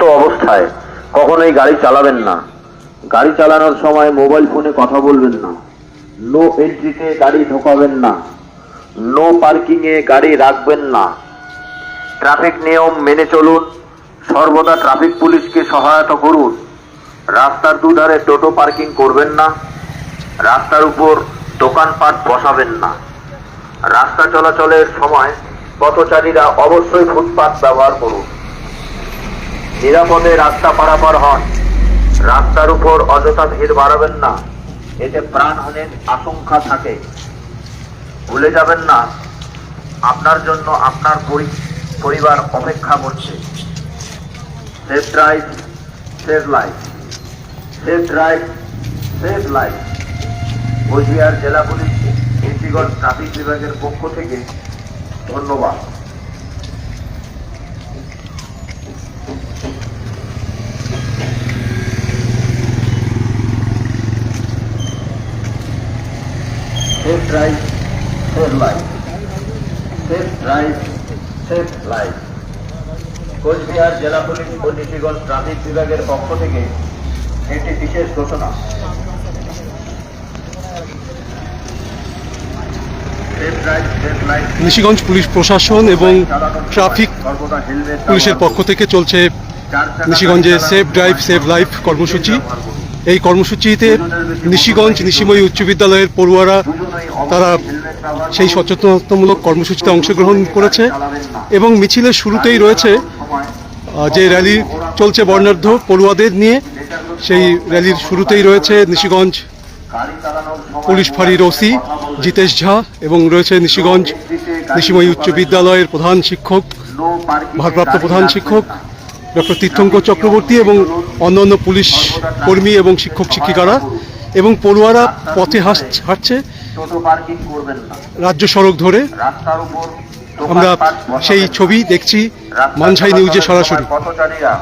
অবস্থায় কখনোই গাড়ি চালাবেন না। গাড়ি চালানোর সময় মোবাইল ফোনে কথা বলবেন না। নো এন্ট্রিতে গাড়ি ঢোকাবেন না। নো পার্কিং এ গাড়ি রাখবেন না। ট্রাফিক নিয়ম মেনে চলুন। সর্বদা ট্রাফিক পুলিশকে সহায়তা করুন। রাস্তার দুধারে টোটো পার্কিং করবেন না। রাস্তার উপর দোকানপাট বসাবেন না। রাস্তা চলাচলের সময় পথচারীরা অবশ্যই ফুটপাথ ব্যবহার করুন। নিরাপদে রাস্তা পারাপার হন। রাস্তার উপর অযথা ভিড় বাড়াবেন না। এতে প্রাণহানির আশঙ্কা থাকে। ভুলে যাবেন না, আপনার জন্য আপনার পরি- পরিবার অপেক্ষা করছে। Safe drive save life. Safe drive save life. Cooch Behar জেলা পুলিশ এসিগঞ্জ ট্রাফিক বিভাগের পক্ষ থেকে ধন্যবাদ। Safe drive save life safe drive save life Cooch Behar জেলা পুলিশ ও নিশিগঞ্জ ট্রাফিক বিভাগের পক্ষ থেকে একটি বিশেষ ঘোষণা। নিশিগঞ্জ পুলিশ প্রশাসন এবং ট্রাফিক পুলিশের পক্ষ থেকে চলছে নিশিগঞ্জে সেফ ড্রাইভ সেভ লাইফ কর্মসূচি। এই কর্মসূচিতে নিশিগঞ্জ নিশিময়ী উচ্চ বিদ্যালয়ের পড়ুয়ারা তারা সেই সচেতনতামূলক কর্মসূচিতে অংশগ্রহণ করেছে এবং মিছিলের শুরুতেই রয়েছে যে র্যালি চলছে বর্ণাঢ্য পড়ুয়াদের নিয়ে, সেই র্যালির শুরুতেই রয়েছে নিশিগঞ্জ পুলিশ ফাঁড়ির ওসি জিতেশ ঝা এবং রয়েছে নিশিগঞ্জ নিশিময়ী উচ্চ বিদ্যালয়ের প্রধান শিক্ষক, ভারপ্রাপ্ত প্রধান শিক্ষক, ডক্টর তীর্থঙ্কর চক্রবর্তী এবং অন্যান্য পুলিশ কর্মী এবং শিক্ষক শিক্ষিকারা এবং পড়ুয়ারা পথে হাঁটছে। টোটো পার্কিং করবেন না। রাজ্য সড়ক ধরে রাস্তার উপর আমরা সেই ছবি দেখছি মানসাই নিউজে সরাসরি। পথচারীরা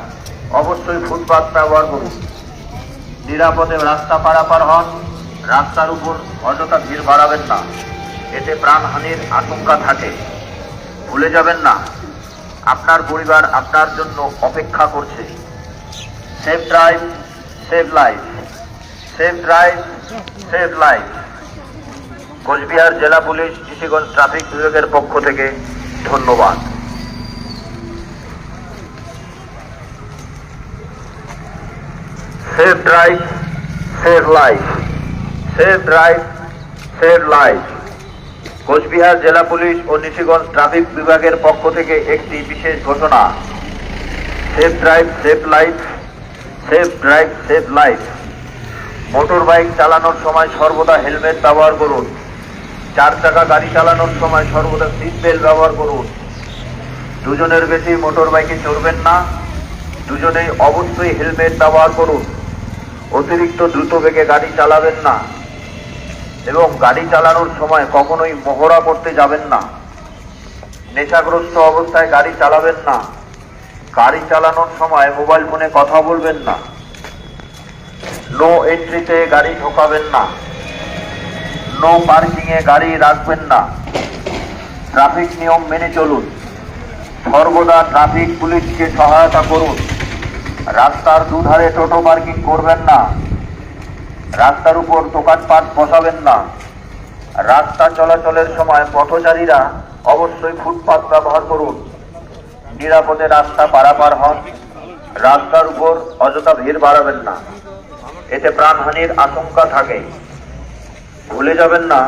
অবশ্যই ফুটপাত ব্যবহার করুন। নিরাপদে রাস্তা পারাপার হন রাস্তার উপর অযথা ভিড় বাড়াবেন না। এতে প্রাণহানির আশঙ্কা থাকে। ভুলে যাবেন না আপনার পরিবার আপনার জন্য অপেক্ষা করছে। Safe drive save life. Safe drive save life. Cooch Behar জেলা পুলিশ কিশিগঞ্জ ট্রাফিক বিভাগের পক্ষ থেকে ধন্যবাদ। Save drive save life save drive save life Cooch Behar জেলা পুলিশ ও নিশিগঞ্জ ট্রাফিক বিভাগের পক্ষ থেকে একটি বিশেষ ঘোষণা। Save drive save life save drive save life motor bike চালানোর সময় সর্বদা হেলমেট ব্যবহার করুন। চার চাকা গাড়ি চালানোর সময় সর্বদা সিট বেল্ট ব্যবহার করুন। দুজনের বেশি মোটর বাইকে চড়বেন না। দুজনেই অবশ্যই হেলমেট ব্যবহার করুন। অতিরিক্ত দ্রুত বেগে গাড়ি চালাবেন না। এবং গাড়ি চালানোর সময় কখনোই মহড়া করতে যাবেন না। নেশাগ্রস্ত অবস্থায় গাড়ি চালাবেন না। গাড়ি চালানোর সময় মোবাইল ফোনে কথা বলবেন না। নো এন্ট্রিতে গাড়ি ঢোকাবেন না। নো পার্কিং এ গাড়ি রাখবেন না। ট্রাফিক নিয়ম মেনে চলুন। সর্বদা ট্রাফিক পুলিশকে সহায়তা করুন। রাস্তার দুধারে টোটো পার্কিং করবেন না। রাস্তার উপর দোকানপাট বসাবেন না। রাস্তা চলাচলের সময় পথচারীরা অবশ্যই ফুটপাথ ব্যবহার করুন। নিরাপদে রাস্তা পারাপার হন। রাস্তার উপর অযথা ভিড় বাড়াবেন না। এতে প্রাণহানির আশঙ্কা থাকে। ভুলে যাবেন না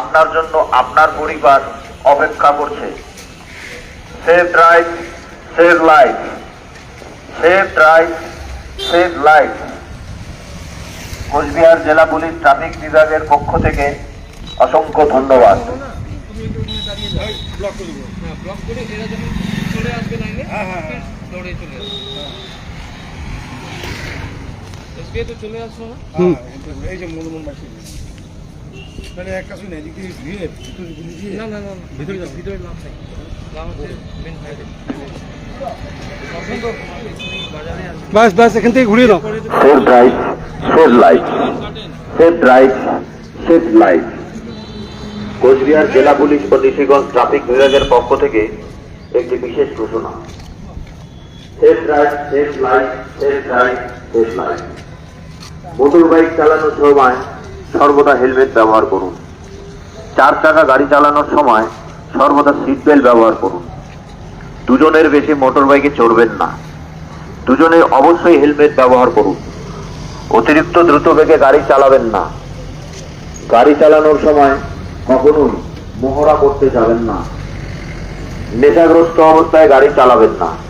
আপনার জন্য আপনার পরিবার অপেক্ষা করছে। Save drive save life save drive save life Cooch Behar জেলা পুলিশ ট্রাফিক বিভাগের পক্ষ থেকে অসংখ্য ধন্যবাদ। হ্যাঁ চলে আসবে আসলো না এই যে মধুমন বাসী তাহলে একটা শুনে এদিকে ভিড়ে ভিতরে গুলি দিয়ে না না না না, ভিতরে ভিতরে লাভ নেই। মেন ব্যাস ব্যাস এখান থেকে ঘুরিয়ে নাও save drive save life save drive save life Cooch Behar জেলা পুলিশ ও নিশিগঞ্জ ট্রাফিক বিভাগের পক্ষ থেকে একটি বিশেষ ঘোষণা। Safe drive safe life safe drive safe life motor bike চালানোর সময় সর্বদা হেলমেট ব্যবহার করুন। চার চাকা গাড়ি চালানোর সময় সর্বদা সিট বেল্ট ব্যবহার করুন। দুজনের বেশি মোটর বাইকে চড়বেন না। দুজনে অবশ্যই হেলমেট ব্যবহার করুন। অতিরিক্ত দ্রুত বেগে গাড়ি চালাবেন না। গাড়ি চালানোর সময় কখনোই মহড়া করতে যাবেন না। নেশাগ্রস্ত অবস্থায় গাড়ি চালাবেন না।